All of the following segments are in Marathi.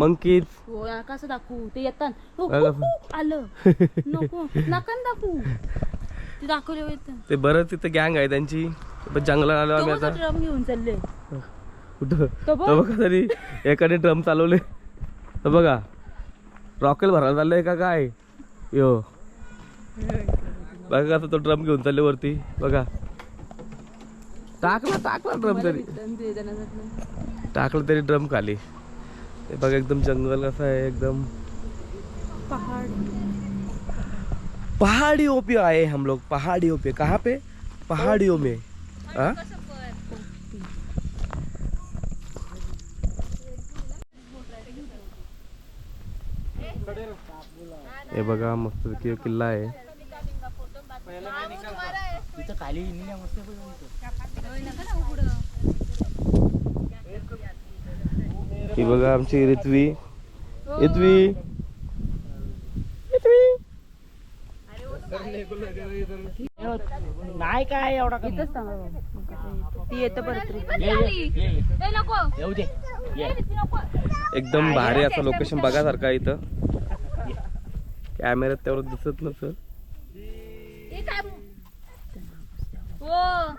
मंकीज कसं दाखवू ते येतात हो, बघा. हो, हो, आलं नको नका ना दाखवू ते दाखवले येतं ते बरं तिथं गँग आहे त्यांची पण जंगलात आलो आम्ही आता ड्रम घेऊन चालले कुठं तो बघ. तो बघा तरी एकाने ड्रम चालवले तर बघा रॉकेल भरायला चाललंय का काय यो बघा आता तो ड्रम घेऊन चालले वरती बघा टाकला टाकला ड्रम तरी टाकलं तरी ड्रम खाली ते बघा एकदम जंगल कसं आहे एकदम। पहाड। पहाड़ियों पे आए हम लोग पहाड़ियों पे। कहाँ पे? पहाड़ियों में। हाँ? हे बघा मस्त किल्ला आहे. ही बघा आमची रित्वी. रित्वी. रित्वी. नाही काय एवढा. ती येतं परत. येऊ दे. एकदम भारी असं लोकेशन बघासारखं आहे इथं. कॅमेऱ्यात तेवढं दिसत नसतं. हो.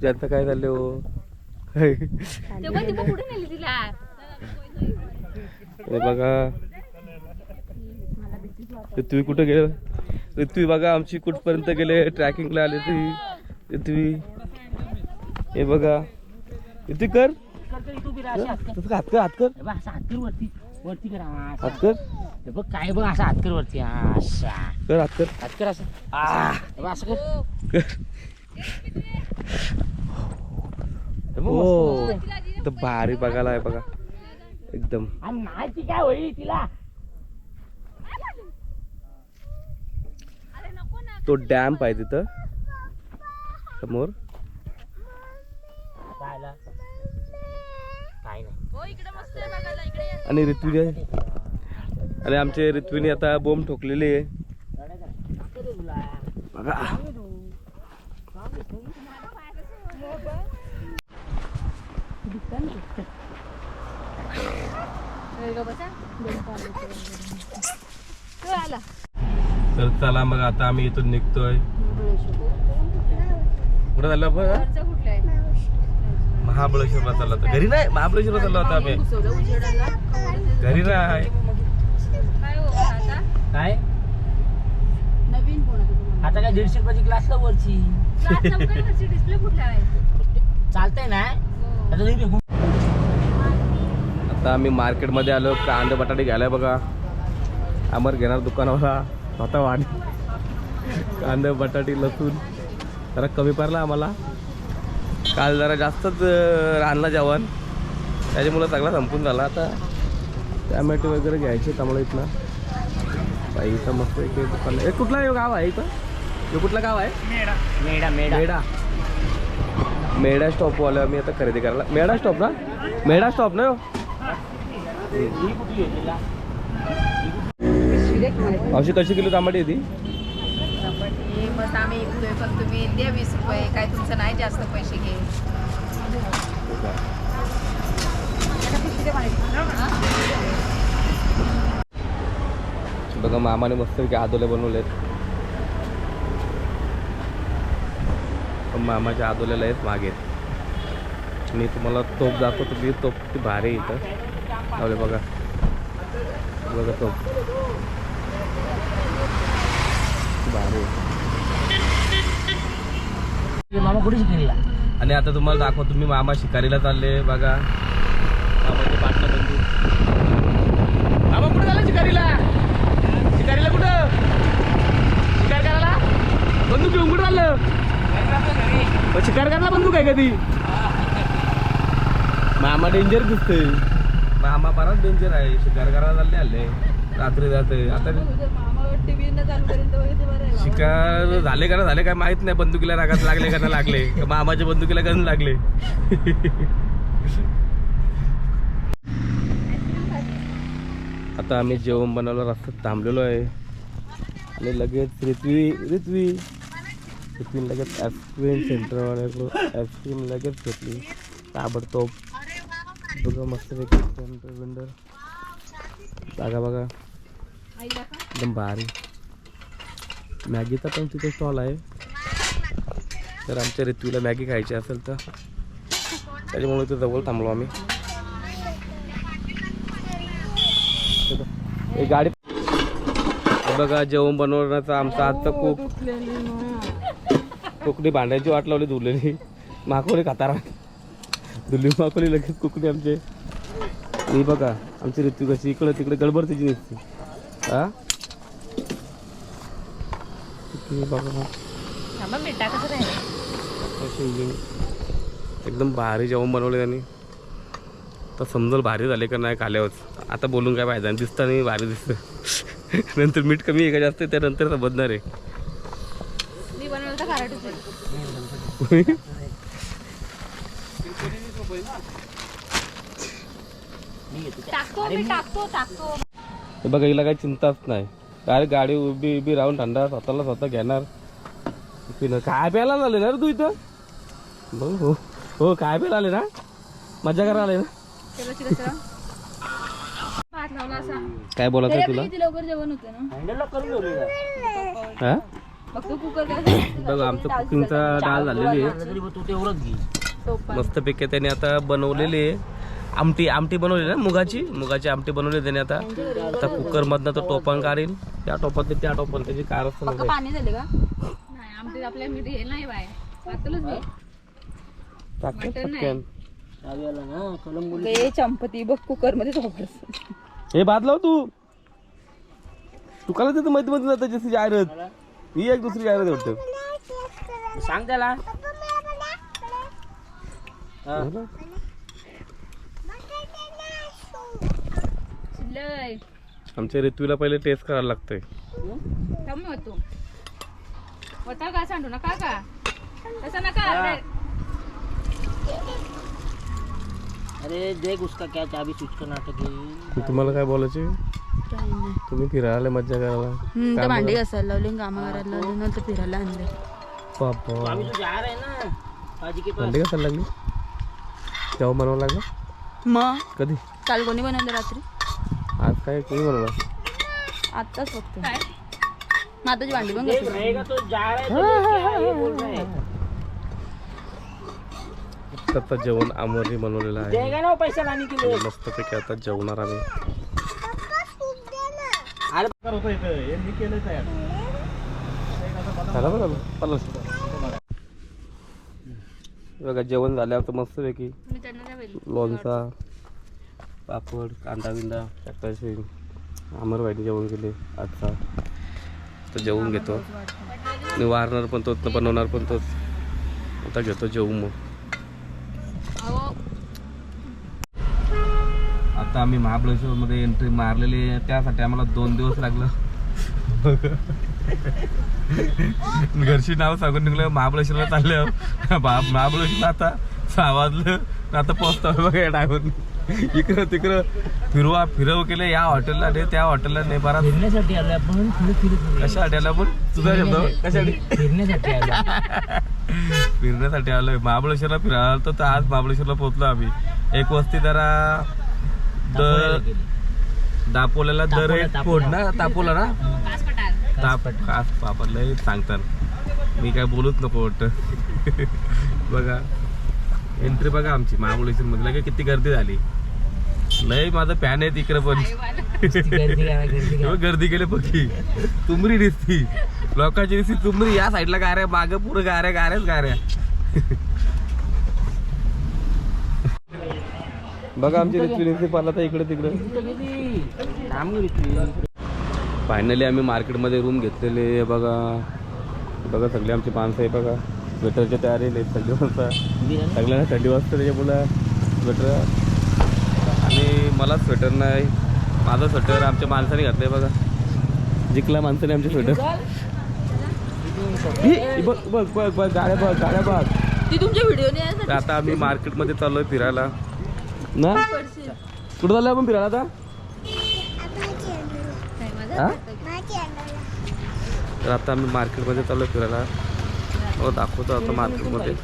ज्यांचं काय झालं हो? बघा. पृथ्वी कुठं गेलं? पृथ्वी बघा आमची कुठपर्यंत गेले? ट्रॅकिंगला आले ती. पृथ्वी हे बघा. पृथ्वी कर. हात कर. हात कर हात कर. बघ, असं हात कर वरती. वरती कर हा, असं. हात कर. हे बघ काय बघ असं हात कर वरती. असा कर हात कर. हात कर असं. असं कर. कर. हे. तर भारी बघायला आहे बघा. एकदम. आणि नाही ती काय होईल तिला? तो डॅम्प आहे तिथं. समोर. जायला काय नाही. हो इकडे मस्त आहे बघायला इकडे ये. आणि ऋत्वी आणि आमचे ऋत्वीने आता बोंब ठोकलेली आहे. बघा हे गं बसा. दोन पावलं इकडे. तो आला तर चला मग आता आम्ही इथून निघतोय. कुठं कुठला आहे महाबळेश्वरला चालला होता. घरी नाही? महाबळेश्वरला चालला होता आम्ही. घरी नाही. काय? आता काय दीडशे रुपयाची क्लासला वरची. चालतंय ना. आता आता आम्ही मार्केटमध्ये आलो कांदे बटाटे घ्यायला बघा. अमर घेणार दुकानावाला स्वतः वाढ. कांदे बटाटे लसूण. जरा कमी पडला आम्हाला. काल जरा जास्तच राहिलं जेवण. त्याच्यामुळं सगळा संपून झाला आता. टॅमॅटो वगैरे घ्यायचे त्यामुळे इथनं. बाई इथं मस्त एक दुकान आहे. हे कुठला गाव आहे इथं? हे कुठलं गाव आहे? मेडा मेडा मेढा. मेढा. स्टॉपवाला मी आता खरेदी करायला मेढा स्टॉप ना? मेढा स्टॉप ना हो? ही कुठली आहे तिला अशी कशी किलो तांबडी आहे ती चपाती मस्त आम्ही इकडे पण तुम्ही द्या वीस रुपये. काय तुमचं नाही जास्त पैसे घे. बघा मामाने मस्त आदोले बनवलेत. पण मामाच्या आदोल्याला आहेत मागे. मी तुम्हाला तोप दाखवतो ती तोप ती भारी इथं. लावले बघा. बघा ती. मामा कुठे शिकलेला? आणि आता तुम्हाला दाखवतो मी मामा शिकारीला चालले बघा. मामाचे पाटला बंधू मामा कुठे झाला शिकारीला? शिकारीला कुठं? शिकार करायला? बंदूक घेऊन कुठं चाललं? शिकार करायला बंदूक आहे कधी मामा डेंजर दिसतोय. मामा बराच डेंजर आहे. शिकार करायला चालले आले. रात्री जाते. आता. शिकार झाले का झाले काय माहीत नाही. बंदुकीला रागात लागले का ना लागले. मामाच्या बंदुकीला गण लागले. आता आम्ही जेवण बनवलं. रस्त्यात थांबलेलो आहे. आणि लगेच रित्वी रित्वी. रित्वीन लगेच ॲस्क्रीम सेंटरवाल्याकडून ॲस्क्रीम लगेच घेतली. ताबडतोब. बघा मस्त वेंडर जागा बघा एकदम भारी. मॅगीचा पण तिथे स्टॉल आहे. तर आमच्या ऋतूला मॅगी खायची असेल तर. त्याच्यामुळे इथे जवळ थांबलो आम्ही. गाडी हे बघा जेवण बनवण्याचा आमचा आजचा खूप कुकडी भांड्याची वाट लावली धुलेली माकोली खातारा धुली माकोली लगेच कुकडी आमचे. ही बघा आमची ऋतू कशी इकडं तिकडे गडबड तिची निसते. हा? बघा अशी एकदम भारी जेवण बनवले त्यांनी. तर समजल भारी झाले का नाही खाल्यावर आता बोलून काय फायदा? दिसतं नाही भारी दिसतं. नंतर मीठ कमी आहे का जास्त त्यानंतर समजणार आहे. टाकतो मी टाकतो टाकतो. हे बघा हिला काही चिंताच नाही. डायरेक्ट गाडी उभी उभी राहून थंडा स्वतःला स्वतः घेणार. पिणं काय प्यायला आले ना रे तू इथं? बघ हो हो काय प्यायला आले ना? मजा करायला आले ना? चलो चिकन चला. भात लावला असा. काय बोलायचं आहे तुला? किती लवकर जेवण होतं ना. हँडलला करून ठेवली हा? फक्त कुकर काय बघ आमचं कुकिंगचा डाळ झालेली आहे. तरी तू तेवढंच घे. मस्तपैकी त्याने आता बनवलेली आहे. आमटी आमटी बनवली ना मुगाची? मुगाची आमटी बनवली त्याने आता. आता कुकर मधनं तो टोपण काढील त्या टोपात त्या टोपण त्याची कार असतं फक्त पाणी झाले का? नाही आमचे आपल्या मीठ हे नाही बाय. मी हे चंपती बघ कुकरमध्ये वापरस हे भात लाव तू. तू काला तिथं मध्ये मध्ये जातं जशी जाहिरात. ही एक दुसरी जाहिरात वाटतं. सांग त्याला. लय. आमच्या ऋतूला पहिले टेस्ट करायला लागतंय. थांब होतो. होता का सांडू? नका का? तसं नका. अरे. देख उसका क्या? चाबी स्विच का? नाटक है तुम्हाला काय बोलायचे? तुम्ही फिरायला मज्जा करायला. तर भांडी घासायला लावली कामं करायला लावली नंतर फिरायला आणले. बापा. अभी तो जा रहे हैं ना. पाजी के पास. भांडी कसायला लागली? तेव्हा बनवावं लागलं? मग? कधी? काल कोणी बनवलं रात्री? आज काय कोणी बनवलं? आत्ताच फक्त माताची भांडी पण हैं हैं आता जेवण आमरी बनवलेलं आहे. देगा ना वो पैसा लाने के लिए मस्तपैकी आता जेवणार आम्ही. अरे झालं पन्नास बघा जेवण झाल्यावर तर मस्तपैकी मी त्यांना काय बोलली? लोणचा पापड कांदा बिंदा टाकायचे आमर वाईट जेवण केले आजचा. तर जेवून घेतो. आणि वारणार पण तोच न बनवणार पण तोच. आता घेतो जेवून मग. अहो, आता आम्ही महाबळेश्वरमध्ये एंट्री मारलेली आहे. त्यासाठी आम्हाला दोन दिवस लागलं. घरची नाव सांगून निघलं महाबळेश्वरला चाललं. महाबळेश्वरला आता सहा वाजलं आता पोहोचतो बघा या इकडं तिकडं फिरवा फिरव केलं या हॉटेलला नाही त्या हॉटेलला नाही बरा. फिरण्यासाठी आपण कशासाठी आला पण तुझा शब्द कशासाठी फिरण्यासाठी आलो फिरण्यासाठी आलोय. महाबळेश्वरला फिरायला आलो तर आज महाबळेश्वरला पोहोचलो आम्ही. एक वस्ती जरा दर दापोल्याला दर एक फोड ना? तापोला ना. ताप बापा लय सांगतात मी काय बोलूच नको वाटतं. बघा एंट्री बघा आमची महाबळेश्वर मध्ये लगे किती गर्दी झाली. लय माझं फॅन आहे तिकडे पण. गर्दी केली बघी तुमरी दिसती. लोकांची दिसती तुमरी. या साईडला गाऱ्या माग पुरं गाऱ्या गाऱ्याच गाऱ्या. बघा आमची रिस्पी तर इकडे तिकडे. फायनली आम्ही मार्केटमध्ये रूम घेतलेले आहे. बघा. बघा सगळे आमची माणसं आहे बघा. स्वेटरच्या तयारीला आहेत थंडी वाजता सगळ्यांना थंडी वाजता त्याच्यामुळं स्वेटर आणि मला स्वेटर नाही. माझं स्वेटर आमच्या माणसाने घातलं आहे बघा. जिंकला माणसाने आमचे स्वेटर बघ बघ बघ बघ गाड्या बघ गाड्या बघ. ती तुमच्या नाही आता आम्ही मार्केटमध्ये चाललोय फिरायला. ना? कुठं चाललोय आपण फिरायला आता? हा? तर आता आम्ही मार्केटमध्ये चाललो फिरायला हो दाखवतो आता मार्केटमध्ये